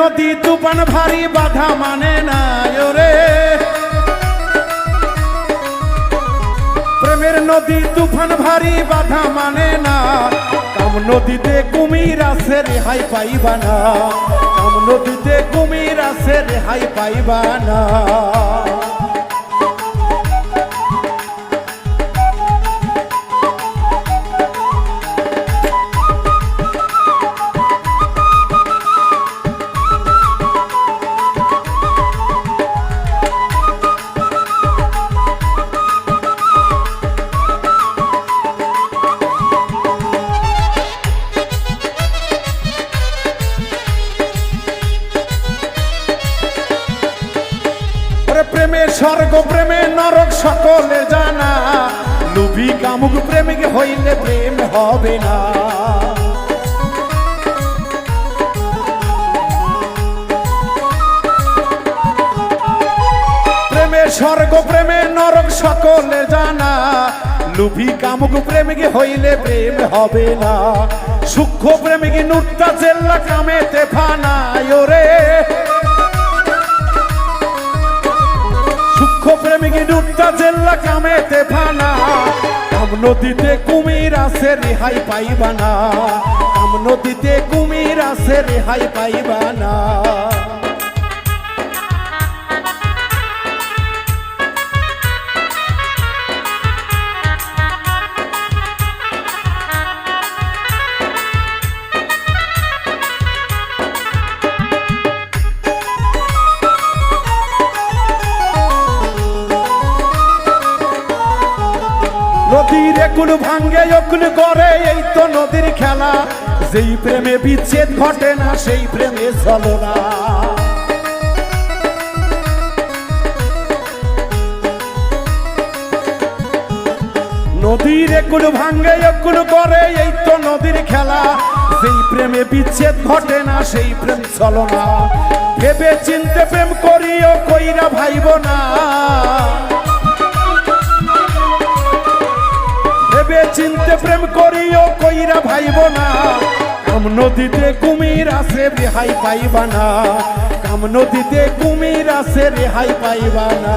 নদী তুফান ভারী বাধা মানে না রে প্রেমের নদী তুফান ভারী বাধা মানে না। কাম নদীতে কুমির আছে রেহাই পাইবা না। কাম নদীতে কুমির আছে রেহাই পাইবা না। স্বর্গ প্রেমে নরক সকলে জানা, লুভি কামুক প্রেমিক হইলে প্রেম হবে না। প্রেমে স্বর্গ প্রেমে নরক সকলে জানা, লুভি কামুক প্রেমিক হইলে প্রেম হবে না। সূক্ষ্ম প্রেমিক নুট্টা জেল্লা কামেতে ফানায় রে ডুবটা জেল্লা কামেতে ফানা। কাম নদীতে কুমির আছে রেহাই পাইবা না কাম নদীতে কুমির আছে রেহাই পাইবা নদীর একুল ভাঙ্গে অকুল করে, এই তো নদীর খেলা। যেই প্রেমে বিচ্ছেদ ঘটে না, সেই প্রেমে চলো না। নদীর একুল ভাঙ্গে একুল করে, এই তো নদীর খেলা। যেই প্রেমে বিচ্ছেদ ঘটে না, সেই প্রেম চলো না। ভেবে চিনতে প্রেম করিও, কইরা ভাইব না। ভাইব না। কাম নদীতে কুমির আছে, রেহাই পাইবা না। কাম নদীতে কুমির আছে, রেহাই পাইবা না।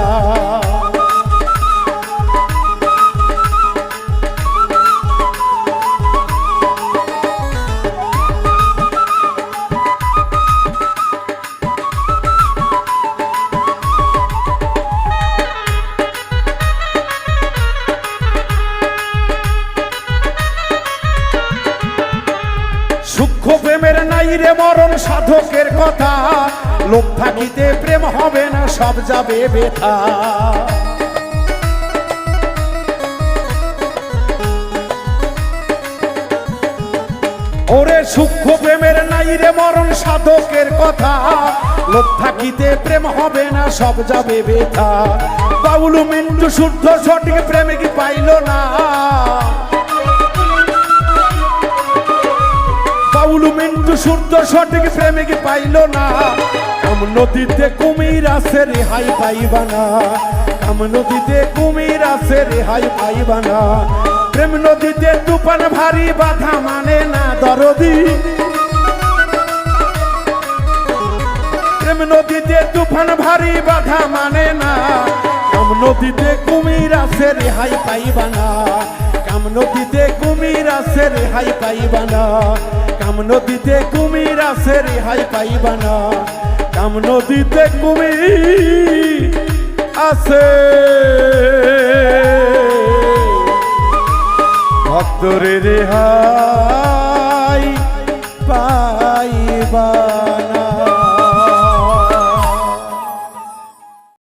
সূক্ষ্ম প্রেমের নাই রে মরণ সাধকের কথা। লোক থাকিতে প্রেম হবে না, সব যাবে বেথা। ওরে সূক্ষ্ম প্রেমের নাই রে মরণ সাধকের কথা। লোক থাকিতে প্রেম হবে না, সব যাবে বেথা। বাউলু মিন্টু শুদ্ধ সঠিক প্রেমিক পাইল না। শুদ্ধ সঠিক প্রেমিক পাইল না। কাম নদীতে কুমির আছে, রেহাই পাইবা না। কাম নদীতে কুমির আছে, রেহাই পাইবা না। প্রেম নদীতে তুফান ভারী, বাধা মানে না দরদি। প্রেম নদীতে তুফান ভারী, বাধা মানে না। কাম নদীতে কুমির আছে, রেহাই পাইবা না। কাম নদীতে কুমির আছে, রেহাই পাইবা না। কাম নদীতে কুমির আছে রেহাই পাইবা না কাম নদীতে কুমির আছে। ভক্তরে রেহাই পা